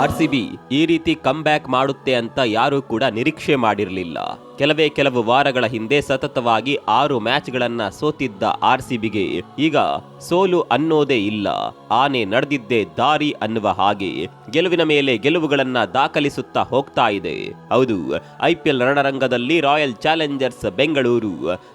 RCB ಈ ರೀತಿ come back ಮಾಡುತ್ತೆ ಅಂತ ಯಾರೂ ಕೂಡ ನಿರೀಕ್ಷೆ ಮಾಡಿರಲಿಲ್ಲ. ಕೆಲವೇ ಕೆಲವು ವಾರಗಳ ಹಿಂದೆ ಸತತವಾಗಿ ಆರು ಮ್ಯಾಚ್ಗಳನ್ನ ಸೋತಿದ್ದ ಆರ್ ಸಿಬಿಗೆ ಈಗ ಸೋಲು ಅನ್ನೋದೇ ಇಲ್ಲ. ಆನೆ ನಡೆದಿದ್ದೇ ದಾರಿ ಅನ್ನುವ ಹಾಗೆ ಗೆಲುವಿನ ಮೇಲೆ ಗೆಲುವುಗಳನ್ನ ದಾಖಲಿಸುತ್ತಾ ಹೋಗ್ತಾ ಇದೆ. ಹೌದು ಐಪಿಎಲ್ ರಣರಂಗದಲ್ಲಿ ರಾಯಲ್ ಚಾಲೆಂಜರ್ಸ್ ಬೆಂಗಳೂರು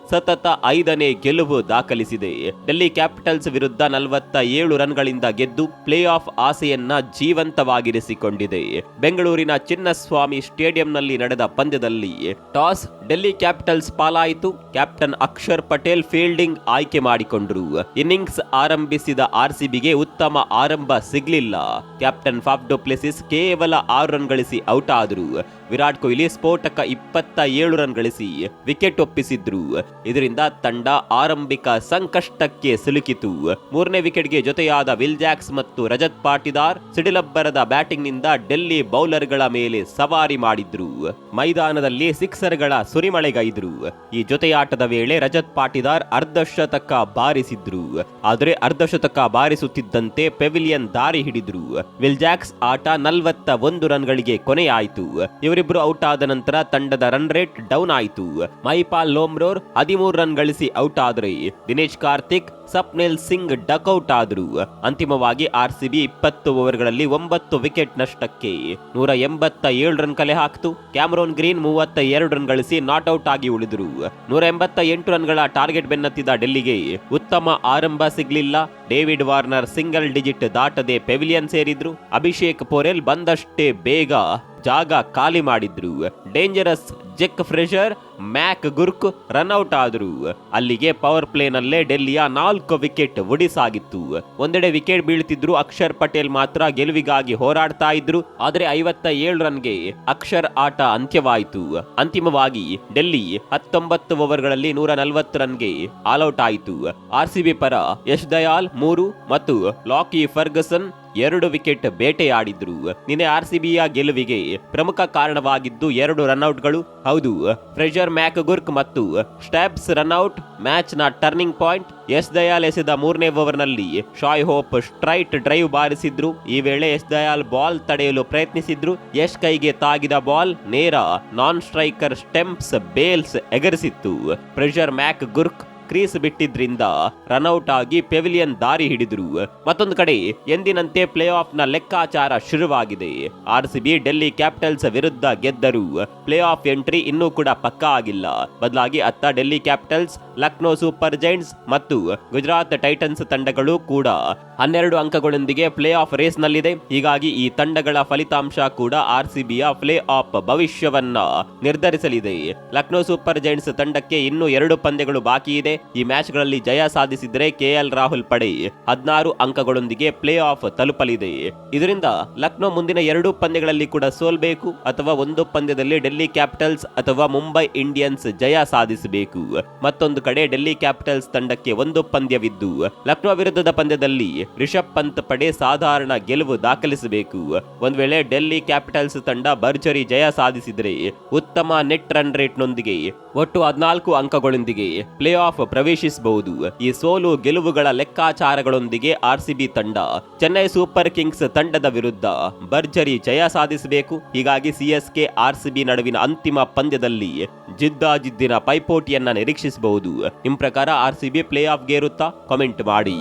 ಸತತ ಐದನೇ ಗೆಲುವು ದಾಖಲಿಸಿದೆ. ಡೆಲ್ಲಿ ಕ್ಯಾಪಿಟಲ್ಸ್ ವಿರುದ್ಧ ನಲವತ್ತ ಏಳು ರನ್ಗಳಿಂದ ಗೆದ್ದು ಪ್ಲೇ ಆಫ್ ಆಸೆಯನ್ನ ಜೀವಂತವಾಗಿರಿಸಿಕೊಂಡಿದೆ. ಬೆಂಗಳೂರಿನ ಚಿನ್ನಸ್ವಾಮಿ ಸ್ಟೇಡಿಯಂನಲ್ಲಿ ನಡೆದ ಪಂದ್ಯದಲ್ಲಿ ಟಾಸ್ ಡೆಲ್ಲಿ ಕ್ಯಾಪಿಟಲ್ಸ್ ಪಾಲಾಯಿತು. ಕ್ಯಾಪ್ಟನ್ ಅಕ್ಷರ್ ಪಟೇಲ್ ಫೀಲ್ಡಿಂಗ್ ಆಯ್ಕೆ ಮಾಡಿಕೊಂಡರು. ಇನ್ನಿಂಗ್ಸ್ ಆರಂಭಿಸಿದ ಆರ್ಸಿಬಿಗೆ ಉತ್ತಮ ಆರಂಭ ಸಿಗಲಿಲ್ಲ. ಕ್ಯಾಪ್ಟನ್ ಫಾಫ್ ಡೊಪ್ಲೆಸಿಸ್ ಕೇವಲ ಆರು ರನ್ ಗಳಿಸಿ ಔಟ್ ಆದ್ರು. ವಿರಾಟ್ ಕೊಹ್ಲಿ ಸ್ಫೋಟಕ ಇಪ್ಪತ್ತ ಏಳು ರನ್ ಗಳಿಸಿ ವಿಕೆಟ್ ಒಪ್ಪಿಸಿದ್ರು. ಇದರಿಂದ ತಂಡ ಆರಂಭಿಕ ಸಂಕಷ್ಟಕ್ಕೆ ಸಿಲುಕಿತು. ಮೂರನೇ ವಿಕೆಟ್ಗೆ ಜೊತೆಯಾದ ವಿಲ್ ಜಾಕ್ಸ್ ಮತ್ತು ರಜತ್ ಪಾಟಿದಾರ್ ಸಿಡಿಲಬ್ಬರದ ಬ್ಯಾಟಿಂಗ್ನಿಂದ ಡೆಲ್ಲಿ ಬೌಲರ್ಗಳ ಮೇಲೆ ಸವಾರಿ ಮಾಡಿದ್ರು. ಮೈದಾನದಲ್ಲಿ ಸಿಕ್ಸರ್ಗಳ ಸುರಿಮಳೆಗೈದ್ರು. ಈ ಜೊತೆಯಾಟದ ವೇಳೆ ರಜತ್ ಪಾಟಿದಾರ್ ಅರ್ಧಶತಕ ಬಾರಿಸಿದ್ರು. ಆದರೆ ಅರ್ಧಶತಕ ಬಾರಿಸುತ್ತಿದ್ದಂತೆ ಪೆವಿಲಿಯನ್ ದಾರಿ ಹಿಡಿದ್ರು. ವಿಲ್ ಜಾಕ್ಸ್ ಆಟ ನಲವತ್ತ ಒಂದು ರನ್ಗಳಿಗೆ ಕೊನೆಯಾಯಿತು. ಇವರಿಬ್ರು ಔಟ್ ಆದ ನಂತರ ತಂಡದ ರನ್ ರೇಟ್ ಡೌನ್ ಆಯಿತು. ಮೈಪಾಲ್ ಲೋಮ್ರೋರ್ ಹದಿಮೂರು ರನ್ ಗಳಿಸಿ ಔಟ್ ಆದ್ರೆ ದಿನೇಶ್ ಕಾರ್ತಿಕ್, ಸಪ್ನೇಲ್ ಸಿಂಗ್ ಡಕೌಟ್ ಆದರು. ಅಂತಿಮವಾಗಿ ಆರ್ ಸಿ ಬಿ ಇಪ್ಪತ್ತು ಓವರ್ಗಳಲ್ಲಿ ಒಂಬತ್ತು ವಿಕೆಟ್ ನಷ್ಟಕ್ಕೆ ನೂರ ಎಂಬತ್ತ ಏಳು ರನ್ ಕಲೆ ಹಾಕಿತು. ಕ್ಯಾಮರೋನ್ ಗ್ರೀನ್ ಮೂವತ್ತ ಎರಡು ರನ್ ಗಳಿಸಿ ನಾಟ್ ಔಟ್ ಆಗಿ ಉಳಿದರು. ನೂರ ಎಂಬತ್ತ ಎಂಟು ರನ್ಗಳ ಟಾರ್ಗೆಟ್ ಬೆನ್ನತ್ತಿದ ಡೆಲ್ಲಿಗೆ ಉತ್ತಮ ಆರಂಭ ಸಿಗಲಿಲ್ಲ. ಡೇವಿಡ್ ವಾರ್ನರ್ ಸಿಂಗಲ್ ಡಿಜಿಟ್ ದಾಟದೆ ಪೆವಿಲಿಯನ್ ಸೇರಿದ್ರು. ಅಭಿಷೇಕ್ ಪೋರೆಲ್ ಬಂದಷ್ಟೇ ಬೇಗ ಜಾಗ ಖಾಲಿ ಮಾಡಿದ್ರು. Dangerous Jake Fraser McGurk run out ಆದರು. ಅಲ್ಲಿಗೆ ಪವರ್ ಪ್ಲೇನಲ್ಲೇ ಡೆಲ್ಲಿಯ ನಾಲ್ಕು ವಿಕೆಟ್ ಒಡಿಸಾಗಿತ್ತು. ಒಂದೆಡೆ ವಿಕೆಟ್ ಬೀಳ್ತಿದ್ರು ಅಕ್ಷರ್ ಪಟೇಲ್ ಮಾತ್ರ ಗೆಲುವಿಗಾಗಿ ಹೋರಾಡ್ತಾ ಇದ್ರು. ಆದರೆ ಐವತ್ತ ಏಳು ರನ್ಗೆ ಅಕ್ಷರ್ ಆಟ ಅಂತ್ಯವಾಯಿತು. ಅಂತಿಮವಾಗಿ ಡೆಲ್ಲಿ ಹತ್ತೊಂಬತ್ತು ಓವರ್ಗಳಲ್ಲಿ ನೂರ ನಲವತ್ತು ರನ್ಗೆ ಆಲ್ಔಟ್ ಆಯಿತು. ಆರ್ಸಿಬಿ ಪರ ಯಶ್ ದಯಾಲ್ ಮೂರು ಮತ್ತು ಲಾಕಿ ಫರ್ಗಸನ್ ಎರಡು ವಿಕೆಟ್ ಬೇಟೆಯಾಡಿದ್ರು. ನಿನ್ನೆ ಆರ್ಸಿಬಿಯ ಗೆಲುವಿಗೆ ಪ್ರಮುಖ ಕಾರಣವಾಗಿದ್ದು ಎರಡು ರನ್ಔಟ್ಗಳು ಹೌದು. ಫ್ರೆಜರ್ ಮ್ಯಾಕ್ಗುರ್ಕ್ ಮತ್ತು ಸ್ಟ್ಯಾಬ್ಸ್ ರನ್ಔಟ್ ಮ್ಯಾಚ್ನ ಟರ್ನಿಂಗ್ ಪಾಯಿಂಟ್ ಎಸ್ ದಯಾಲ್ ಎಸೆದ ಮೂರನೇ ಓವರ್ನಲ್ಲಿ ಶಾಯ್ ಹೋಪ್ ಸ್ಟ್ರೈಟ್ ಡ್ರೈವ್ ಬಾರಿಸಿದ್ರು. ಈ ವೇಳೆ ಎಸ್ ದಯಾಲ್ ಬಾಲ್ ತಡೆಯಲು ಪ್ರಯತ್ನಿಸಿದ್ರು. ಯಶ್ ಕೈಗೆ ತಾಗಿದ ಬಾಲ್ ನೇರ ನಾನ್ ಸ್ಟ್ರೈಕರ್ ಸ್ಟೆಂಪ್ಸ್ ಬೇಲ್ಸ್ ಎಗರಿಸಿತ್ತು. ಪ್ರೆಷರ್ ಮ್ಯಾಕ್ ಗುರ್ಕ್ ಕ್ರೀಸ್ ಬಿಟ್ಟಿದ್ರಿಂದ ರನ್ಔಟ್ ಆಗಿ ಪೆವಿಲಿಯನ್ ದಾರಿ ಹಿಡಿದ್ರು. ಮತ್ತೊಂದು ಕಡೆ, ಎಂದಿನಂತೆ ಪ್ಲೇ ಆಫ್ನ ಲೆಕ್ಕಾಚಾರ ಶುರುವಾಗಿದೆ. ಆರ್ಸಿಬಿ ಡೆಲ್ಲಿ ಕ್ಯಾಪಿಟಲ್ಸ್ ವಿರುದ್ಧ ಗೆದ್ದರು ಪ್ಲೇ ಆಫ್ ಎಂಟ್ರಿ ಇನ್ನೂ ಕೂಡ ಪಕ್ಕಾ ಆಗಿಲ್ಲ. ಬದಲಾಗಿ ಅತ್ತ Delhi Capitals, Lucknow Super Giants ಮತ್ತು ಗುಜರಾತ್ ಟೈಟನ್ಸ್ ತಂಡಗಳು ಕೂಡ ಹನ್ನೆರಡು ಅಂಕಗಳೊಂದಿಗೆ ಪ್ಲೇ ಆಫ್ ರೇಸ್ ನಲ್ಲಿದೆ ಹೀಗಾಗಿ ಈ ತಂಡಗಳ ಫಲಿತಾಂಶ ಕೂಡ ಆರ್ಸಿಬಿಯ ಪ್ಲೇ ಆಫ್ ಭವಿಷ್ಯವನ್ನ ನಿರ್ಧರಿಸಲಿದೆ. ಲಕ್ನೋ ಸೂಪರ್ ಜೈಂಟ್ಸ್ ತಂಡಕ್ಕೆ ಇನ್ನೂ ಎರಡು ಪಂದ್ಯಗಳು ಬಾಕಿ ಇದೆ. ಈ ಮ್ಯಾಚ್ಗಳಲ್ಲಿ ಜಯ ಸಾಧಿಸಿದರೆ ಕೆಎಲ್ ರಾಹುಲ್ ಪಡೆ. ಹದಿನಾರು ಅಂಕಗಳೊಂದಿಗೆ ಪ್ಲೇ ಆಫ್ ತಲುಪಲಿದೆ. ಇದರಿಂದ ಲಕ್ನೋ ಮುಂದಿನ ಎರಡು ಪಂದ್ಯಗಳಲ್ಲಿ ಕೂಡ ಸೋಲ್ಬೇಕು ಅಥವಾ ಒಂದು ಪಂದ್ಯದಲ್ಲಿ ಡೆಲ್ಲಿ ಕ್ಯಾಪಿಟಲ್ಸ್ ಅಥವಾ ಮುಂಬೈ ಇಂಡಿಯನ್ಸ್ ಜಯ ಸಾಧಿಸಬೇಕು. ಮತ್ತೊಂದು ಕಡೆ ಡೆಲ್ಲಿ ಕ್ಯಾಪಿಟಲ್ಸ್ ತಂಡಕ್ಕೆ ಒಂದು ಪಂದ್ಯವಿದ್ದು, ಲಕ್ನೋ ವಿರುದ್ಧದ ಪಂದ್ಯದಲ್ಲಿ ರಿಷಬ್ ಪಂತ್ ಪಡೆ ಸಾಧಾರಣ ಗೆಲುವು ದಾಖಲಿಸಬೇಕು. ಒಂದು ವೇಳೆ ಡೆಲ್ಲಿ ಕ್ಯಾಪಿಟಲ್ಸ್ ತಂಡ ಭರ್ಜರಿ ಜಯ ಸಾಧಿಸಿದರೆ ಉತ್ತಮ ನೆಟ್ ರನ್ ರೇಟ್ನೊಂದಿಗೆ ಒಟ್ಟು ಹದಿನಾಲ್ಕು ಅಂಕಗಳೊಂದಿಗೆ ಪ್ಲೇ ಆಫ್ ಪ್ರವೇಶಿಸಬಹುದು. ಈ ಸೋಲು ಗೆಲುವುಗಳ ಲೆಕ್ಕಾಚಾರಗಳೊಂದಿಗೆ ಆರ್ಸಿಬಿ ತಂಡ, ಚೆನ್ನೈ ಸೂಪರ್ ಕಿಂಗ್ಸ್ ತಂಡದ ವಿರುದ್ಧ ಭರ್ಜರಿ ಜಯ ಸಾಧಿಸಬೇಕು. ಹೀಗಾಗಿ ಸಿಎಸ್ಕೆ ಆರ್ಸಿಬಿ ನಡುವಿನ ಅಂತಿಮ ಪಂದ್ಯದಲ್ಲಿ ಜಿದ್ದಾಜಿದ್ದಿನ ಪೈಪೋಟಿಯನ್ನ ನಿರೀಕ್ಷಿಸಬಹುದು. ನಿಮ್ ಪ್ರಕಾರ ಆರ್ಸಿಬಿ ಪ್ಲೇ ಆಫ್ಗೆ ಇರುತ್ತಾ ಕಾಮೆಂಟ್ ಮಾಡಿ.